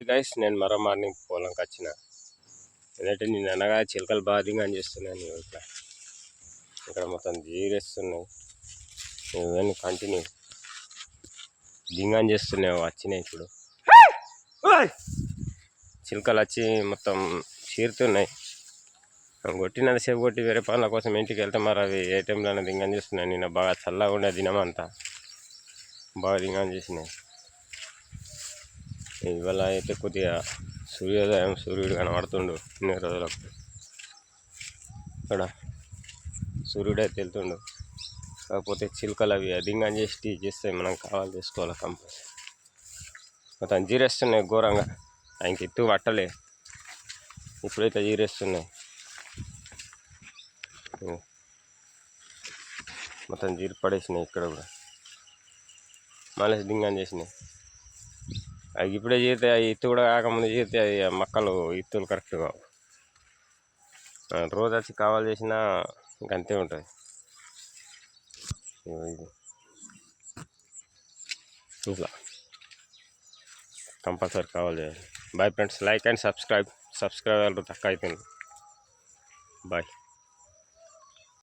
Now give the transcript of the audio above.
Guys నేను మరో morning పొలంకి వచ్చిన. ఎందుకంటే నేను అనగా చిలకలు బాగా దింగని చేస్తున్నాను ఇట్లా ఇక్కడ మొత్తం జీరేస్తున్నాయి. ఇవన్నీ కంటిన్యూ దింగని చేస్తున్నాయి వచ్చినాయి ఇప్పుడు చిలకలు వచ్చి మొత్తం చీరుతున్నాయి. కొట్టినంత సేపు కొట్టి వేరే పనుల కోసం ఇంటికి వెళ్తే మరి అవి ఏ టైంలో దింగని చేస్తున్నాయి. నిన్న బాగా చల్లగా ఉండే దినం అంతా బాగా దింగని చేసినాయి. ఇవాళ అయితే కొద్దిగా సూర్యోదయం సూర్యుడు కనబడుతుండు ఇన్ని రోజులకు. ఇక్కడ సూర్యుడు అయితే వెళ్తుండు కాకపోతే చిలుకలు అవి అధికంగా చేసి టీ చేస్తే మనం కావాలి చేసుకోవాలి కంపల్సరీ. మొత్తం జీరేస్తున్నాయి ఘోరంగా. ఆయనకి ఎత్తు పట్టలే. ఇప్పుడైతే జీరేస్తున్నాయి. మొత్తం జీరి పడేసినాయి ఇక్కడ కూడా. మళ్ళీ దింగని చేసినాయి. అవి ఇప్పుడే చేస్తే అవి ఇత్తు కూడా కాకముందు చేస్తే అవి మొక్కలు ఇత్తులు కరెక్ట్ కావు. రోజు వచ్చి కావాలి చేసినా ఇంక అంతే ఉంటుంది. ఇది. ఇట్లా. కంపల్సరీ కావాలి చేయాలి. Bye friends like and subscribe. Subscribe తక్కువ అయిపోయింది. బాయ్